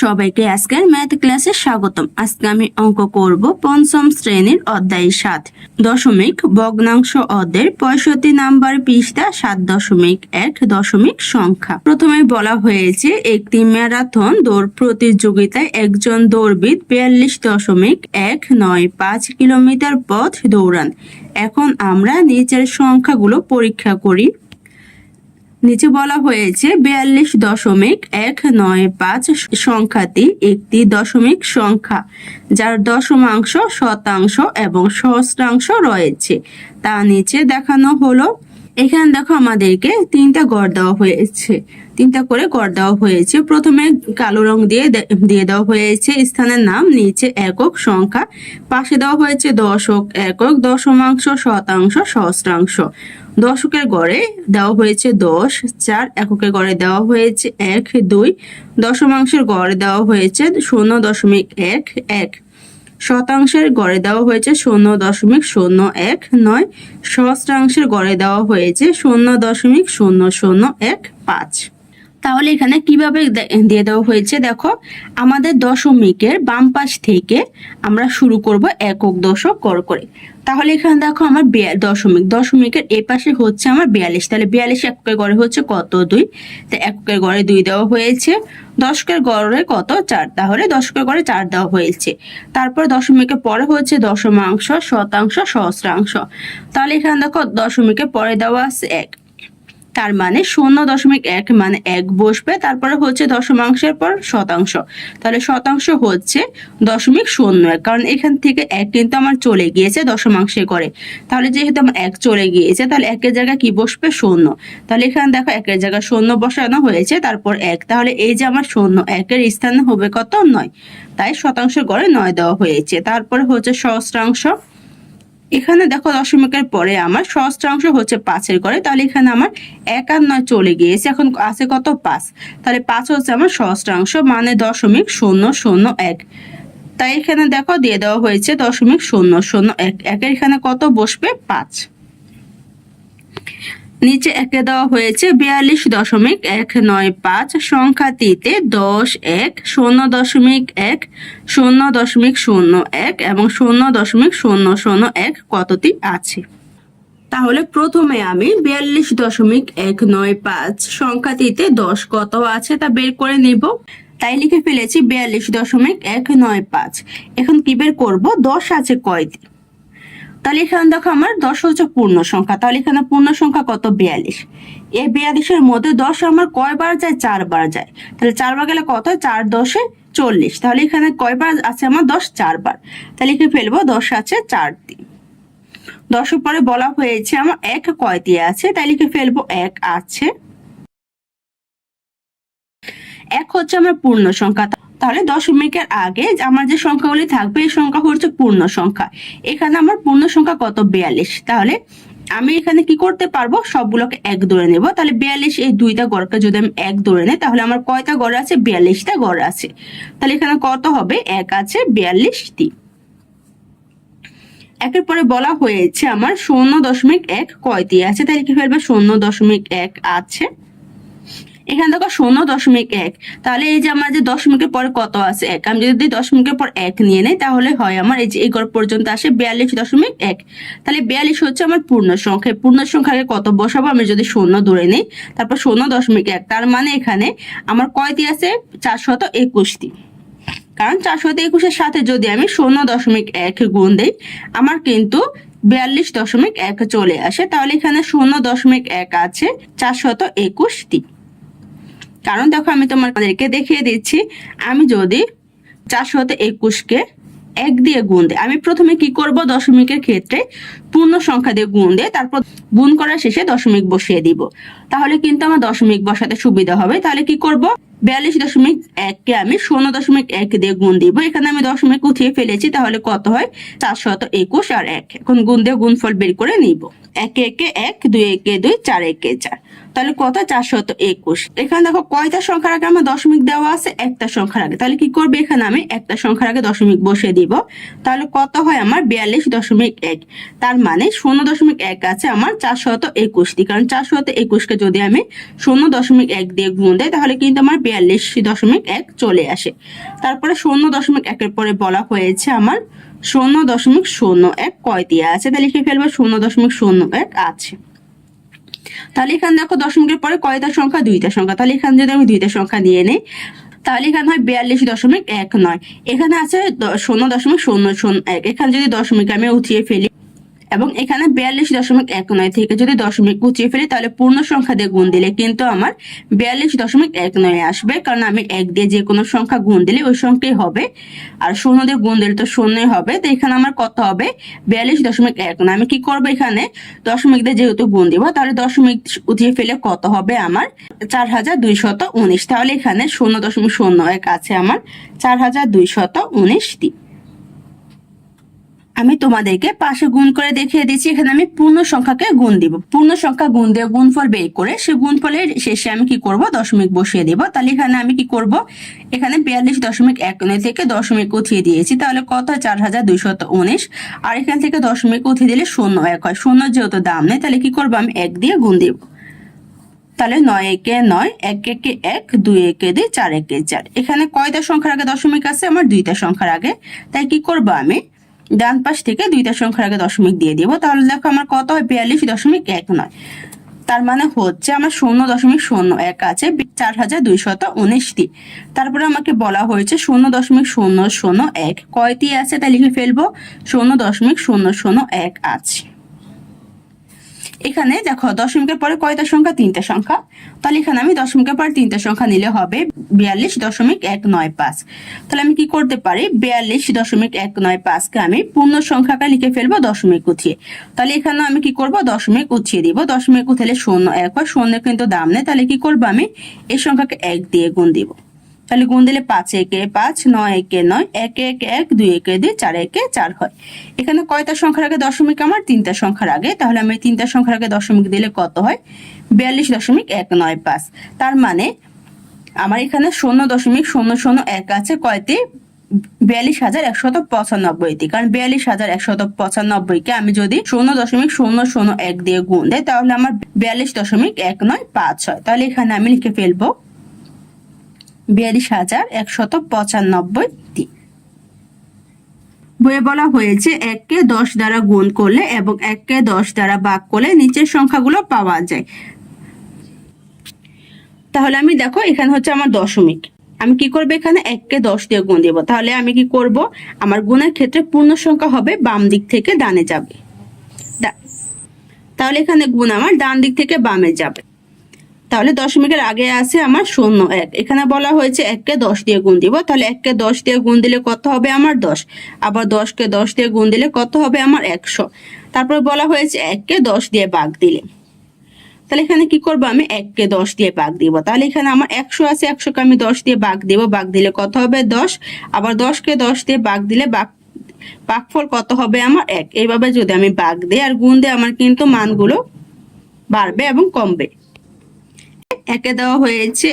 সবাইকে আজকের ম্যাথ ক্লাসে স্বাগতম। আজকে আমি অঙ্ক করব পঞ্চম শ্রেণির অধ্যায় সাত দশমিক ভগ্নাংশ অধ্যায়ের পঁয়ষট্টি নাম্বার পৃষ্ঠা সাত দশমিক এক দশমিক সংখ্যা। প্রথমে বলা হয়েছে, একটি ম্যারাথন দৌড় প্রতিযোগিতায় একজন দৌড়বিদ বিয়াল্লিশ দশমিক এক নয় পাঁচ কিলোমিটার পথ দৌড়ান। এখন আমরা নিচের সংখ্যাগুলো পরীক্ষা করি। নিচে বলা হয়েছে বিয়াল্লিশ দশমিক এক নয় পাঁচ সংখ্যাটি একটি দশমিক সংখ্যা, যার দশমাংশ শতাংশ এবং সহস্রাংশ রয়েছে। তা নিচে দেখানো হলো। এখানে দেখো আমাদেরকে তিনটা গড় দেওয়া হয়েছে। তিনটা করে গড় দেওয়া হয়েছে। প্রথমে কালো রং দিয়ে দিয়ে দেওয়া হয়েছে। স্থানের নাম নিচে একক সংখ্যা। পাশে দেওয়া হয়েছে দশক, একক, দশমাংশ, শতাংশ, সহস্রাংশ। দশকের গড়ে দেওয়া হয়েছে দশ, চার এককের গড়ে দেওয়া হয়েছে এক, দুই দশমাংশের গড়ে দেওয়া হয়েছে শূন্য দশমিক এক এক শতাংশের গড়ে দেওয়া হয়েছে শূন্য দশমিক শূন্য এক, নয় সহস্রাংশের গড়ে দেওয়া হয়েছে শূন্য দশমিক শূন্য শূন্য এক, পাঁচ তাহলে এখানে কীভাবে দিয়ে দেওয়া হয়েছে? দেখো, আমাদের দশমিকের বাম পাশ থেকে আমরা শুরু করব একক দশক কর করে। তাহলে এখানে দেখো আমার দশমিক, দশমিকের এ পাশে হচ্ছে আমার বিয়াল্লিশ। তাহলে বিয়াল্লিশ এককের গড়ে হচ্ছে কত? দুই। তা এককের গড়ে দুই দেওয়া হয়েছে। দশকের গড়ে কত? চার। তাহলে দশকের গড়ে চার দেওয়া হয়েছে। তারপর দশমিকের পরে হচ্ছে দশমাংশ, শতাংশ, সহস্রাংশ। তাহলে এখানে দেখো দশমিকের পরে দেওয়া আছে এক। তার মানে শূন্য দশমিক এক মানে এক বসবে, তারপরে হচ্ছে দশমাংশের পর শতাংশ। তাহলে শতাংশ হচ্ছে দশমিক শূন্য এক, কারণ এখান থেকে এক কিন্তু আমার চলে গিয়েছে দশমাংশে করে। তাহলে যেহেতু আমার এক চলে গিয়েছে, তাহলে একের জায়গায় কি বসবে? শূন্য। তাহলে এখানে দেখো একের জায়গায় শূন্য বসানো হয়েছে, তারপর এক। তাহলে এই যে আমার শূন্য, একের স্থানে হবে কত? নয়। তাই শতাংশ গড়ে নয় দেওয়া হয়েছে। তারপরে হচ্ছে সহস্রাংশ এখানে দেখো দশমিকের পরে আমার সহস্রাংশ হচ্ছে পাঁচের ঘরে, তাহলে এখানে আমার এক আর নয় চলে গিয়েছে। এখন আছে কত পাঁচ? তাহলে পাঁচ হচ্ছে আমার সহস্রাংশ মানে দশমিক শূন্য শূন্য এক। তাই এখানে দেখো দিয়ে দেওয়া হয়েছে দশমিক শূন্য শূন্য এক। একের এখানে কত বসবে? পাঁচ। নিচে একে দেওয়া হয়েছে বিয়াল্লিশ দশমিক এক নয় পাঁচ, সংখ্যাটিতে দশ এক, শূন্য দশমিক এক, শূন্য দশমিক শূন্য এক এবং শূন্য দশমিক শূন্য শূন্য এক কতটি আছে? তাহলে প্রথমে আমি বিয়াল্লিশ দশমিক এক নয় পাঁচ, সংখ্যাটিতে দশ কত আছে তা বের করে নিব। তাই লিখে ফেলেছি বিয়াল্লিশ দশমিক এক নয় পাঁচ। এখন কি বের করব? দশ আছে কয়টি? তাহলে এখানে দেখো আমার, দশ হচ্ছে পূর্ণ সংখ্যা। তাহলে এখানে পূর্ণ সংখ্যা কত? বিয়াল্লিশ। এই বিয়াল্লিশের মধ্যে দশ আমার কয়বার যায়? চারবার যায়। তাহলে চারবার গেলে কত চার দশে চল্লিশ। তাহলে এখানে কয়বার আছে আমার? দশ চারবার। তাহলে লিখে ফেলব, দশ আছে চারটি দশের পরে বলা হয়েছে আমার এক কয় দিয়ে আছে। তাই লিখে ফেলব, এক আছে। এক হচ্ছে আমার পূর্ণ সংখ্যা। তাহলে দশমিকের আগে আমার যে সংখ্যাগুলি থাকবে, এই সংখ্যা হচ্ছে পূর্ণ সংখ্যা। এখানে আমার পূর্ণ সংখ্যা কত? বিয়াল্লিশ। তাহলে আমি এখানে কি করতে পারব? সবগুলোকে এক ধরে নেব। তাহলে বিয়াল্লিশ, এই দুইটা গড়কে যদি আমি এক ধরে নেই, তাহলে আমার কয়টা গড় আছে? বিয়াল্লিশটা গড় আছে। তাহলে এখানে কত হবে? এক আছে, বিয়াল্লিশটি। একের পরে বলা হয়েছে আমার শূন্য দশমিক এক কয়টি আছে? তাহলে কি ফেলবে? শূন্য দশমিক এক আছে। এখানে দেখো শূন্য দশমিক এক। তাহলে এই যে আমার যে দশমিকের পরে কত আছে এক? আমি যদি দশমিকের পর এক নিয়ে নেই, তাহলে হয় আমার এই যে এই পর্যন্ত আসে বিয়াল্লিশ দশমিক এক। তাহলে বিয়াল্লিশ হচ্ছে আমার পূর্ণ সংখ্যা। পূর্ণ সংখ্যাকে কত বসাবো? আমি যদি শূন্য ধরে নেই, তারপর শূন্য দশমিক এক। তার মানে এখানে আমার কয়টি আছে? চারশত একুশটি। কারণ চারশো একুশের সাথে যদি আমি শূন্য দশমিক এক গুণ দেই, আমার কিন্তু বিয়াল্লিশ দশমিক এক চলে আসে। তাহলে এখানে শূন্য দশমিক এক আছে চারশত একুশটি। কারণ দেখো আমি তোমাদেরকে দেখিয়ে দিচ্ছি, আমি যদি চারশত একুশকে এক দিয়ে গুণ দেয় আমি প্রথমে কি করব? দশমিকের ক্ষেত্রে পূর্ণ সংখ্যা দিয়ে গুণ দিয়ে তারপর গুণ করার শেষে দশমিক বসিয়ে দিব। তাহলে কিন্তু আমার দশমিক বসাতে সুবিধা হবে। তাহলে কি করব? বিয়াল্লিশ দশমিক এককে আমি শূন্য দশমিক এক দিয়ে গুণ দিব। এখানে আমি দশমিক উঠিয়ে ফেলেছি, তাহলে কত হয়? চারশত একুশ আর এক। এখন গুণ দিয়ে গুণফল বের করে নিব। একে একে এক, দুই একে দুই, চার একে চার। তাহলে কত? চারশত একুশ। এখানে দেখো কয়টা সংখ্যার আগে আমার দশমিক দেওয়া আছে? একটা সংখ্যার আগে। তাহলে কি করবে? এখানে আমি একটা সংখ্যার আগে দশমিক বসিয়ে দিব। তাহলে কত হয় আমার? বিয়াল্লিশ দশমিক এক। তার মানে শূন্য দশমিক এক আছে আমার চারশত একুশটি কারণ চারশত একুশকে যদি আমি শূন্য দশমিক এক দিয়ে গুণ দেয় তাহলে কিন্তু আমার বিয়াল্লিশ দশমিক এক চলে আসে। তারপরে শূন্য দশমিক একের পরে বলা হয়েছে আমার শূন্য দশমিক শূন্য এক কয় দিয়ে আছে, তাহলে লিখে ফেলব শূন্য দশমিক শূন্য এক আছে। তাহলে এখানে দেখো দশমিকের পরে কয়টা সংখ্যা? দুইটা সংখ্যা। তাহলে এখানে যদি আমি দুইটা সংখ্যা নিয়ে নিই, তাহলে এখানে হয় বিয়াল্লিশ দশমিক এক নয়। এখানে আছে শূন্য দশমিক শূন্য শূন্য এক। এখানে যদি দশমিক আমি উঠিয়ে ফেলি এবং এখানে বিয়াল্লিশ দশমিক এক নয় থেকে যদি দশমিক গুছিয়ে ফেলি, তাহলে পূর্ণ সংখ্যা দিয়ে গুণ দিলে কিন্তু আমার বিয়াল্লিশ দশমিক এক নয় আসবে। কারণ আমি এক দিয়ে যে কোনো সংখ্যা গুণ দিলে ওই সংখ্যাই হবে। আর শূন্য দিয়ে গুণ দিলে তো শূন্যই হবে। তো এখানে আমার কত হবে? বিয়াল্লিশ দশমিক এক নয়। আমি কি করব এখানে? দশমিক দিয়ে যেহেতু গুণ দিব, তাহলে দশমিক উঠিয়ে ফেলে কত হবে আমার? চার হাজার দুইশত উনিশ। তাহলে এখানে শূন্য দশমিক শূন্য এক আছে আমার। চার হাজার দুইশত উনিশটি আমি তোমাদেরকে পাশে গুণ করে দেখিয়ে দিচ্ছি। এখানে আমি পূর্ণ সংখ্যাকে গুণ দিব। পূর্ণ সংখ্যা গুণ দিয়ে গুণফল বের করে সে গুণফলের শেষে আমি কি করব? দশমিক বসিয়ে দেব। তাহলে এখানে আমি কি করব? এখানে বিয়াল্লিশ দশমিক এক থেকে দশমিক উঠিয়ে দিয়েছি। তাহলে কত? চার হাজার দুইশত উনিশ। আর এখান থেকে দশমিক উঠিয়ে দিলে শূন্য এক হয়। শূন্য যেহেতু দাম নেই, তাহলে কি করব? আমি এক দিয়ে গুণ দিব। তাহলে নয় একে নয়, এক একে এক, দুই একে দুই, চার একে চার। এখানে কয়টা সংখ্যার আগে দশমিক আছে? আমার দুইটা সংখ্যার আগে। তাই কি করব আমি? ডান পাশ থেকে দুইটা সংখ্যার আগে দশমিক দিয়ে দিব। তাহলে দেখো আমার কত হয়? বিয়াল্লিশ দশমিক এক নয়। তার মানে হচ্ছে আমার শূন্য দশমিক শূন্য এক আছে, চার হাজার দুইশত উনিশটি। তারপরে আমাকে বলা হয়েছে শূন্য দশমিক শূন্য শূন্য এক। কয়টি আছে? তাই লিখে ফেলব। শূন্য দশমিক শূন্য শূন্য এক আছে। এখানে দেখো দশমিকের পরে কয়টা সংখ্যা? তিনটা সংখ্যা। তাহলে এখানে আমি দশমিকের পরে তিনটা সংখ্যা নিলে হবে বিয়াল্লিশ দশমিক এক নয় পাঁচ। তাহলে আমি কি করতে পারি? বিয়াল্লিশ দশমিক এক নয় পাঁচকে আমি পূর্ণ সংখ্যাটা লিখে ফেলব দশমিক উঠিয়ে। তাহলে এখানে আমি কি করব? দশমিক উঠিয়ে দিব। দশমিক উঠালে শূন্য এক হয়, শূন্য কিন্তু দাম নেই। তাহলে কি করব আমি? এই সংখ্যাকে এক দিয়ে গুণ দিব। তাহলে গুণ দিলে পাঁচ একে পাঁচ, নয় একে নয়, এক এক এক, দুই একে দুই, চার একে চার হয়। এখানে কয়টা সংখ্যার আগে দশমিক আমার? তিনটা সংখ্যার আগে। তাহলে আমি তিনটা সংখ্যার আগে দশমিক দিলে কত হয়? বিয়াল্লিশ দশমিক এক নয় পাঁচ। তার মানে আমার এখানে শূন্য দশমিক শূন্য শূন্য এক আছে, কয়টি? বিয়াল্লিশ হাজার একশত পঁচানব্বইটি। কারণ বিয়াল্লিশ হাজার একশত পঁচানব্বইকে আমি যদি শূন্য দশমিক শূন্য শূন্য এক দিয়ে গুণ দেয় তাহলে আমার বিয়াল্লিশ দশমিক এক নয় পাঁচ হয়। তাহলে এখানে আমি লিখে ফেলব বিয়াল্লিশ হাজার একশত পঁচানব্বইটি। বইয়ে বলা হয়েছে এককে দশ দ্বারা গুণ করলে এবং এককে দশ দ্বারা ভাগ করলে নিচের সংখ্যাগুলো পাওয়া যায়। তাহলে আমি দেখো, এখানে হচ্ছে আমার দশমিক। আমি কি করব এখানে? এককে দশ দিয়ে গুণ দেবো। তাহলে আমি কি করব? আমার গুণের ক্ষেত্রে পূর্ণ সংখ্যা হবে বাম দিক থেকে ডানে যাবে। তাহলে এখানে গুণ আমার ডান দিক থেকে বামে যাবে। তাহলে দশমিকের আগে আছে আমার শূন্য এক। এখানে বলা হয়েছে এককে দশ দিয়ে গুণ দিব। তাহলে এককে দশ দিয়ে গুণ দিলে কত হবে আমার দশ? আবার দশকে দশ দিয়ে গুণ দিলে কত হবে আমার একশো? তারপর বলা হয়েছে এককে দশ দিয়ে বাঘ দিলে। তাহলে এখানে কি করব আমি? এককে দশ দিয়ে বাঘ দিব। তাহলে এখানে আমার একশো আছে, একশোকে আমি দশ দিয়ে বাঘ দিব। বাঘ দিলে কত হবে? দশ। আবার দশকে দশ দিয়ে বাঘ দিলে বাঘ বাঘফল কত হবে আমার এক। এইভাবে যদি আমি বাঘ দিই আর গুণ দিই, আমার কিন্তু মানগুলো বাড়বে এবং কমবে। একে দেওয়া হয়েছে।